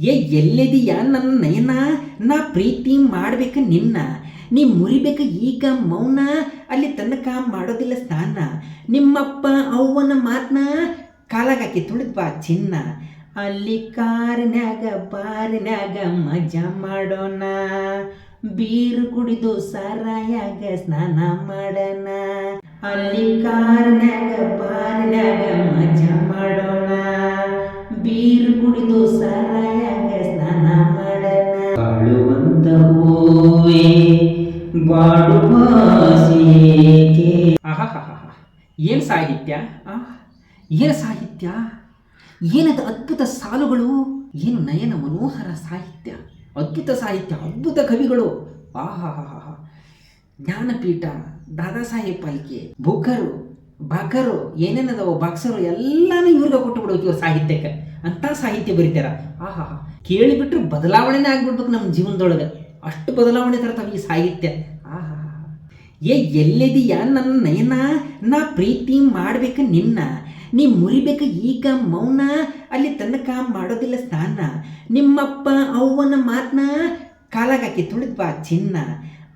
ಏ, ಎಲ್ಲಿದೆಯಾ ನನ್ನ ನಯನ? ನಾ ಪ್ರೀತಿ ಮಾಡ್ಬೇಕು ನಿನ್ನ. ನೀ ಮುರಿಬೇಕ ಈಗ ಮೌನ. ಅಲ್ಲಿ ತನಕ ಮಾಡೋದಿಲ್ಲ ಸ್ನಾನ. ನಿಮ್ಮಪ್ಪ ಅವ್ವನ ಮಾತನ್ನ ಕಾಲಾಗಾಕಿ ತುಳಿದ್ ಬಾ ಚಿನ್ನ. ಅಲ್ಲಿ ಕಾರಿನಾಗ ಬಾರಿನಾಗ ಮಜಾ ಮಾಡೋಣ. ಬೀರು ಕುಡಿದು ಸಾರಾಯಾಗ ಸ್ನಾನ ಮಾಡೋಣ. ಅಲ್ಲಿ ಕಾರಿನಾಗ ಬಾರಿನಾಗ ಮಜಾ ಮಾಡೋಣ. ಬಾಡುವ ಏನು ಸಾಹಿತ್ಯ? ಏನು ಸಾಹಿತ್ಯ? ಏನದು ಅದ್ಭುತ ಸಾಲುಗಳು? ಏನು ನಯನ ಮನೋಹರ ಸಾಹಿತ್ಯ? ಅದ್ಭುತ ಸಾಹಿತ್ಯ, ಅದ್ಭುತ ಕವಿಗಳು. ಆಹಾ ಜ್ಞಾನಪೀಠ ದಾದಾ ಸಾಹೇಬ್ ಪಾಲ್ಕೆ ಬುಕ್ಕರು ಬಾಕರು, ಏನೇನದವ, ಬಾಕ್ಸರು, ಎಲ್ಲಾನು ಇವ್ರಿಗೆ ಕೊಟ್ಟು ಬಿಡೋಕೆ ಇವ್ರ ಸಾಹಿತ್ಯಕ್ಕೆ. ಅಂತ ಸಾಹಿತ್ಯ ಬರೀತಾರ. ಆಹಾ ಕೇಳಿಬಿಟ್ರೆ ಬದಲಾವಣೆನೇ ಆಗ್ಬಿಡ್ಬೇಕು ನಮ್ಮ ಜೀವನದೊಳಗೆ. ಅಷ್ಟು ಬದಲಾವಣೆ ತರ್ತಾವ ಈ ಸಾಹಿತ್ಯ. ಏ, ಎಲ್ಲಿದೀಯ ನನ್ನ ನಯನ? ನಾ ಪ್ರೀತಿ ಮಾಡ್ಬೇಕ ನಿನ್ನ. ನೀ ಮುರಿಬೇಕ ಈಗ ಮೌನ. ಅಲ್ಲಿ ತನಕ ಮಾಡೋದಿಲ್ಲ ಸ್ನಾನ. ನಿಮ್ಮಪ್ಪ ಅವ್ವನ ಮಾತನ್ನ ಕಾಲಾಗಾಕಿ ತುಳಿದ್ ಬಾ ಚಿನ್ನ.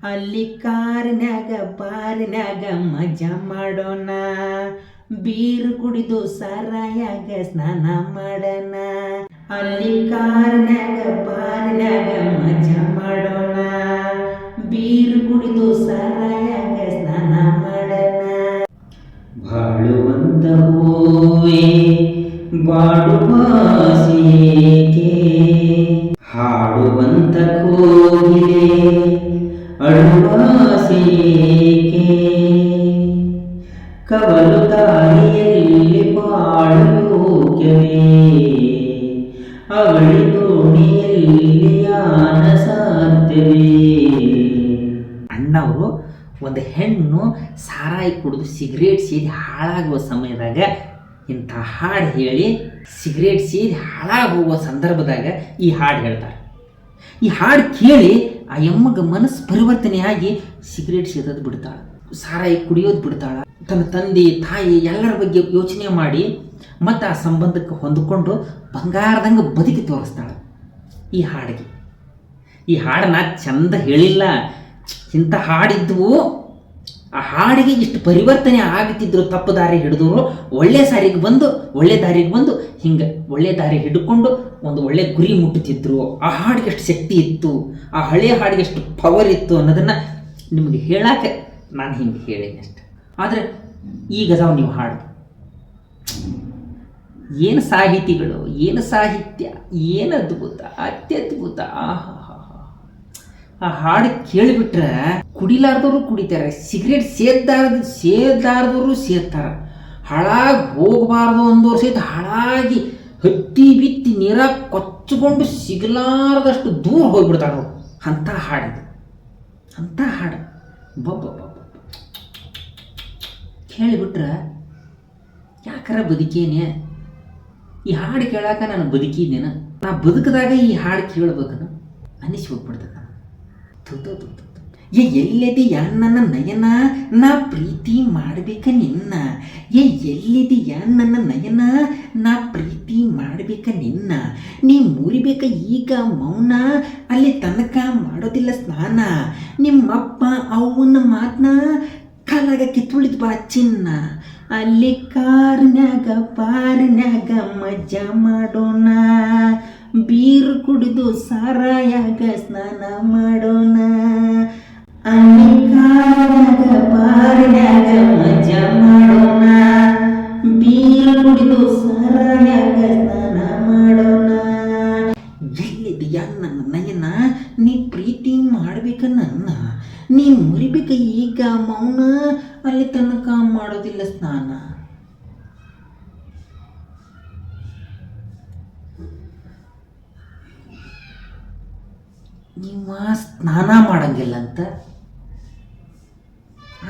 ಅಲ್ಲಿ ಕಾರಿನ್ಯಾಗ, ಬಾರಿನ್ಯಾಗ ಮಜಾ ಮಾಡೋಣ. ಬೀರು ಕುಡಿದು ಸಾರಾಯಾಗ ಸ್ನಾನ ಮಾಡೋಣ. ಅಲ್ಲಿ ಕಾರಿನ್ಯಾಗ, ಬಾರಿನ್ಯಾಗ ಮಜಾ ಮಾಡೋಣ. ಬೀರು ಬಾಡುವ ಆಸೆಯೇಕೆ? ಹಾಡುವಂತ ಕೋಗಿಲೆ ಅಳುವ ಆಸೆಯೇಕೆ? ಕವಲು ತಾಯಿಯಲ್ಲಿ ಬಾಳುಯೋಗ್ಯವೇ ಅವಳಿ ದೋಣಿಯಲ್ಲಿ ಯಾನ ಸಾಧ್ಯವೇ ಅಣ್ಣವರು ಒಂದು ಹೆಣ್ಣು ಸಾರಾಯಿ ಕುಡಿದು ಸಿಗರೇಟ್ ಸೇದಿ ಹಾಳಾಗುವ ಸಮಯದಾಗ ಇಂಥ ಹಾಡು ಹೇಳಿ ಸಿಗರೇಟ್ ಸೇದಿ ಹಾಳಾಗುವ ಸಂದರ್ಭದಾಗ ಈ ಹಾಡು ಹೇಳ್ತಾರೆ. ಈ ಹಾಡು ಕೇಳಿ ಆ ಎಮ್ಮಗ ಮನಸ್ಸು ಪರಿವರ್ತನೆಯಾಗಿ ಸಿಗರೇಟ್ ಸೇದೋದು ಬಿಡ್ತಾಳೆ. ಸಾರಾಯಿ ಕುಡಿಯೋದು ಬಿಡ್ತಾಳೆ. ತನ್ನ ತಂದೆ, ತಾಯಿ ಎಲ್ಲರ ಬಗ್ಗೆ ಯೋಚನೆ ಮಾಡಿ ಮತ್ತು ಆ ಸಂಬಂಧಕ್ಕೆ ಹೊಂದಿಕೊಂಡು ಬಂಗಾರದಂಗೆ ಬದುಕಿ ತೋರಿಸ್ತಾಳೆ ಈ ಹಾಡಿಗೆ. ಈ ಹಾಡನ್ನ ಚಂದ ಹೇಳಿಲ್ಲ. ಇಂಥ ಹಾಡಿದ್ವು ಆ ಹಾಡಿಗೆ ಇಷ್ಟು ಪರಿವರ್ತನೆ ಆಗುತ್ತಿದ್ರು ತಪ್ಪು ದಾರಿ ಹಿಡಿದವರು ಒಳ್ಳೆ ಸಾರಿಗೆ ಬಂದು, ಒಳ್ಳೆ ದಾರಿಗೆ ಬಂದು, ಹಿಂಗೆ ಒಳ್ಳೆ ದಾರಿ ಹಿಡ್ಕೊಂಡು ಒಂದು ಒಳ್ಳೆ ಗುರಿ ಮುಟ್ಟುತ್ತಿದ್ರು. ಆ ಹಾಡಿಗೆ ಎಷ್ಟು ಶಕ್ತಿ ಇತ್ತು, ಆ ಹಳೆಯ ಹಾಡಿಗೆ ಎಷ್ಟು ಪವರ್ ಇತ್ತು ಅನ್ನೋದನ್ನು ನಿಮಗೆ ಹೇಳಕ್ಕೆ ನಾನು ಹಿಂಗೆ ಹೇಳಿದ್ದೆ ಅಷ್ಟೆ. ಆದರೆ ಈಗ ಅದಾವ ನೀವು ಹಾಡು. ಏನು ಸಾಹಿತಿಗಳು, ಏನು ಸಾಹಿತ್ಯ, ಏನು ಅದ್ಭುತ, ಅತ್ಯದ್ಭುತ ಆ ಹಾಡು ಕೇಳಿಬಿಟ್ರೆ ಕುಡಿಲಾರ್ದವರು ಕುಡಿತಾರೆ. ಸಿಗರೇಟ್ ಸೇದ್ದಾರ್ದು ಸೇದ್ದಾರ್ದವರು ಸೇರ್ತಾರೆ ಹಾಳಾಗಿ ಹೋಗಬಾರ್ದು ಅಂದವ್ರು ಸಹಿತ ಹಾಳಾಗಿ ಹತ್ತಿ ಬಿತ್ತಿ ನೀರ ಕೊಚ್ಚಿಕೊಂಡು ಸಿಗಲಾರದಷ್ಟು ದೂರ ಹೋಗ್ಬಿಡ್ತಾರೆ ಅವರು ಅಂಥ ಹಾಡಿದು ಅಂಥ ಹಾಡು. ಬಬ್ಬ ಕೇಳಿಬಿಟ್ರೆ, ಯಾಕರ ಬದುಕೇನೆ? ಈ ಹಾಡು ಕೇಳಾಕ ನಾನು ಬದುಕಿದ್ದೇನೆ ನಾ ಬದುಕದಾಗ ಈ ಹಾಡು ಕೇಳ್ಬೇಕನ್ನು ಅನಿಸಿ ಹೋಗ್ಬಿಡ್ತದ. ತುತ್ತ ತು ಏ, ಎಲ್ಲಿದೆ ನನ್ನ ನಯನ? ನಾ ಪ್ರೀತಿ ಮಾಡ್ಬೇಕ ನಿನ್ನ. ಏ, ಎಲ್ಲಿದೆ ನನ್ನ ನಯನ? ನಾ ಪ್ರೀತಿ ಮಾಡ್ಬೇಕ ನಿನ್ನ. ನೀ ಮುರಿಬೇಕ ಈಗ ಮೌನ? ಅಲ್ಲಿ ತನಕ ಮಾಡೋದಿಲ್ಲ ಸ್ನಾನ. ನಿಮ್ಮಪ್ಪ ಅವನ ಮಾತನ್ನ ಕಾಲಾಗ ಕಿತ್ತುಳಿದ ಬಾ ಚಿನ್ನ. ಅಲ್ಲಿ ಕಾರ್ನ್ಯಾಗ, ಪಾರ್ನ್ಯಾಗ ಮಜಾ ಮಾಡೋಣ. ಬೀರು ಕುಡಿದು ಸಾರಾಯಾಗ ಸ್ನಾನ ಮಾಡೋಣ. ಅಲ್ಲಿ ಕಾರಿನ್ಯಾಗ ಪಾರಿನ್ಯಾಗ ಮಜಾ ಮಾಡೋಣ. ಬೀರು ಕುಡಿದು ಸಾರಾಯಾಗ ಸ್ನಾನ ಮಾಡೋಣ. ಎಲ್ಲಿದೆಯ ನನ್ನ ನಯನ, ನೀ ಪ್ರೀತಿ ಮಾಡ್ಬೇಕ ನನ್ನ. ನೀ ಮುರಿಬೇಕ ಈಗ ಮೌನ, ಅಲ್ಲಿ ತನಕ ಮಾಡೋದಿಲ್ಲ ಸ್ನಾನ. ನೀವ ಸ್ನಾನ ಮಾಡಂಗಿಲ್ಲ ಅಂತ?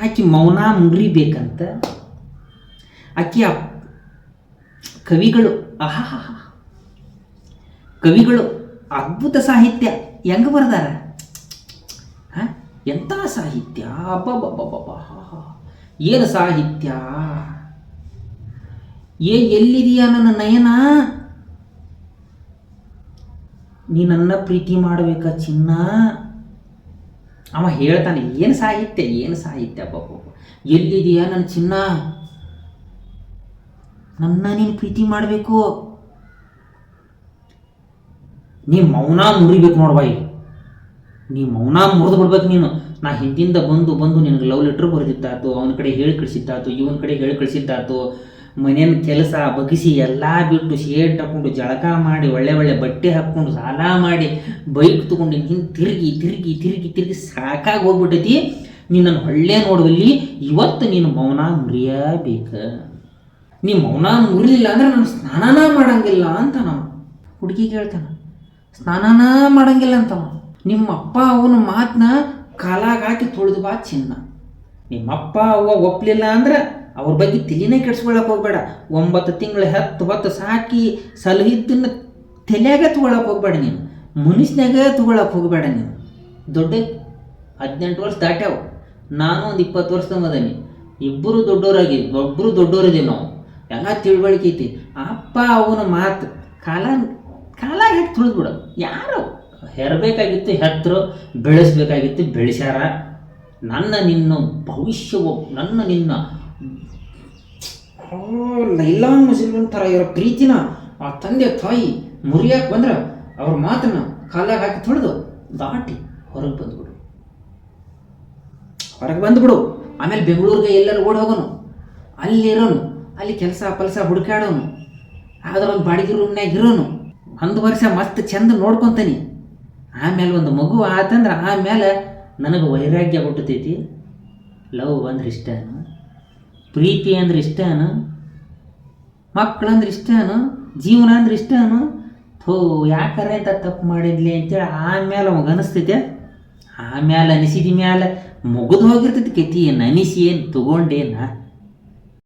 ಆಕಿ ಮೌನ ಮುರಿಬೇಕಂತ ಆಕೆ ಆ ಕವಿಗಳು ಆಹಾ ಕವಿಗಳು ಅದ್ಭುತ ಸಾಹಿತ್ಯ ಹೆಂಗೆ ಬರ್ದಾರ? ಎಂಥ ಸಾಹಿತ್ಯ? ಏನು ಸಾಹಿತ್ಯ? ಏ, ಎಲ್ಲಿದೆಯಾ ನನ್ನ ನಯನ? ನೀ ನನ್ನ ಪ್ರೀತಿ ಮಾಡಬೇಕಾ ಚಿನ್ನ? ಅವ ಹೇಳ್ತಾನೆ, ಏನು ಸಾಹಿತ್ಯ ಏನು ಸಾಹಿತ್ಯ ಪಾಪ ಎಲ್ಲಿದೆಯಾ ನನ್ನ ಚಿನ್ನ? ನನ್ನ ನೀನು ಪ್ರೀತಿ ಮಾಡಬೇಕು? ನೀ ಮೌನ ಮುರಿಬೇಕು ನೋಡ್ಬಾಯಿ ನೀ ಮೌನ ಮುರಿದು ಬಿಡ್ಬೇಕು ನೀನು. ನಾ ಹಿಂದಿಂದ ಬಂದು ಬಂದು ನಿನಗೆ ಲವ್ ಲೆಟ್ರ್ ಬರೆದಿದ್ದಾತು, ಅವನ ಕಡೆ ಹೇಳಿ ಕಳಿಸಿದ್ದಾತು, ಇವನ ಕಡೆ ಹೇಳಿ ಕಳಿಸಿದ್ದಾತು. ಮನೇನ ಕೆಲಸ ಬಗಿಸಿ ಎಲ್ಲ ಬಿಟ್ಟು ಶೇಟ್ ಹಾಕ್ಕೊಂಡು ಜಳಕ ಮಾಡಿ ಒಳ್ಳೆ ಒಳ್ಳೆ ಬಟ್ಟೆ ಹಾಕ್ಕೊಂಡು ಸಾಲ ಮಾಡಿ ಬೈಕ್ ತೊಗೊಂಡು ಹಿಂಗೆ ತಿರುಗಿ ತಿರುಗಿ ತಿರುಗಿ ತಿರುಗಿ ಸಾಕಾಗಿ ಹೋಗ್ಬಿಟ್ಟೈತಿ. ನೀನು ನನ್ನ ಒಳ್ಳೆ ನೋಡುವಲ್ಲಿ ಇವತ್ತು ನೀನು ಮೌನ ಮುರಿಯಬೇಕು. ನೀ ಮೌನ ಮುರಿಲಿಲ್ಲ ಅಂದ್ರೆ ನಾನು ಸ್ನಾನನ ಮಾಡಂಗಿಲ್ಲ ಅಂತ ನಾವು ಹುಡುಗಿ ಕೇಳ್ತಾನ, ಸ್ನಾನನ ಮಾಡಂಗಿಲ್ಲ ಅಂತ ನಿಮ್ಮ ಅಪ್ಪ ಅವನ ಮಾತನ್ನ ಕಾಲಾಗಾಕಿ ತೊಳೆದು ಬಾ ಚಿನ್ನ. ನಿಮ್ಮ ಅಪ್ಪ ಅವ್ವ ಒಪ್ಪಲಿಲ್ಲ ಅಂದ್ರೆ ಅವ್ರ ಬಗ್ಗೆ ತಲೆನೇ ಕೆಡ್ಸ್ಕೊಳಕ್ ಹೋಗ್ಬೇಡ. ಒಂಬತ್ತು ತಿಂಗಳು ಹತ್ತು ಹೊತ್ತು ಸಾಕಿ ಸಲಹಿದ್ದನ್ನ ತಲೆಯಾಗ ತಗೊಳಕ್ ಹೋಗ್ಬೇಡ ನೀನು. ಮನುಷ್ಯನಾಗ ತಗೊಳಕ್ ಹೋಗ್ಬೇಡ ನೀನು. ದೊಡ್ಡ ಹದಿನೆಂಟು ವರ್ಷ ದಾಟ್ಯಾವ. ನಾನು ಒಂದು ಇಪ್ಪತ್ತು ವರ್ಷ ಮದನಿ ಇಬ್ಬರು ದೊಡ್ಡೋರಾಗಿ ಒಬ್ಬರು ದೊಡ್ಡವರಿದ್ದೀವಿ ನಾವು. ಎಲ್ಲ ತಿಳುವಳಿಕೆ ಐತಿ. ಅಪ್ಪ, ಅವನ ಮಾತು ಕಾಲ ಕಾಲ ಹಾಕಿ ತುಳಿದ್ಬಿಡು. ಯಾರು? ಹೆರಬೇಕಾಗಿತ್ತು ಹೆತ್ತರು ಬೆಳೆಸ್ಬೇಕಾಗಿತ್ತು, ಬೆಳೆಸ್ಯಾರ. ನನ್ನ ನಿನ್ನ ಭವಿಷ್ಯವು, ನನ್ನ ನಿನ್ನ ಲೈಲಾನ್ ಮುಸಿಲ್ಮನ್ ಥರ ಇರೋ ಪ್ರೀತಿನ ಆ ತಂದೆ ತಾಯಿ ಮುರಿಯಕ್ಕೆ ಬಂದ್ರೆ ಅವ್ರ ಮಾತನ್ನ ಕಾಲಾಗ ಹಾಕಿ ತೊಳೆದು ದಾಟಿ ಹೊರಗೆ ಬಂದ್ಬಿಡು. ಹೊರಗೆ ಬಂದ್ಬಿಡು. ಆಮೇಲೆ ಬೆಂಗಳೂರಿಗೆ ಎಲ್ಲರೂ ಓಡಿ ಹೋಗೋನು. ಅಲ್ಲಿರೋನು, ಅಲ್ಲಿ ಕೆಲಸ ಪಲಸ ಹುಡುಕಾಡೋನು ಆದ್ರೆ ಒಂದು ಬಾಡಿಗೆ ರೂಮ್ನಾಗ ಇರೋನು. ಒಂದು ವರ್ಷ ಮಸ್ತ್ ಚಂದ ನೋಡ್ಕೊತಾನೆ. ಆಮೇಲೆ ಒಂದು ಮಗು ಆತಂದ್ರೆ ಆಮೇಲೆ ನನಗೆ ವೈರಾಗ್ಯ ಹುಟ್ಟತೈತಿ. ಲವ್ ಅಂದ್ರೆ ಇಷ್ಟನು? ಪ್ರೀತಿ ಅಂದ್ರೆ ಇಷ್ಟೇನು? ಮಕ್ಕಳಂದ್ರೆ ಇಷ್ಟನು? ಜೀವನ ಅಂದ್ರೆ ಇಷ್ಟನು? ಥೋ, ಯಾಕರೆ ಅಂತ ತಪ್ಪು ಮಾಡಿದ್ಲಿ ಅಂತೇಳಿ ಆಮೇಲೆ ಅವಾಗ ಅನಿಸ್ತೈತೆ. ಆಮೇಲೆ ಅನಿಸಿದ ಮ್ಯಾಲೆ ಮುಗಿದು ಹೋಗಿರ್ತೈತಿ ಕತಿ ಏನು ಅನಿಸಿ ಏನು ತಗೊಂಡೇನ?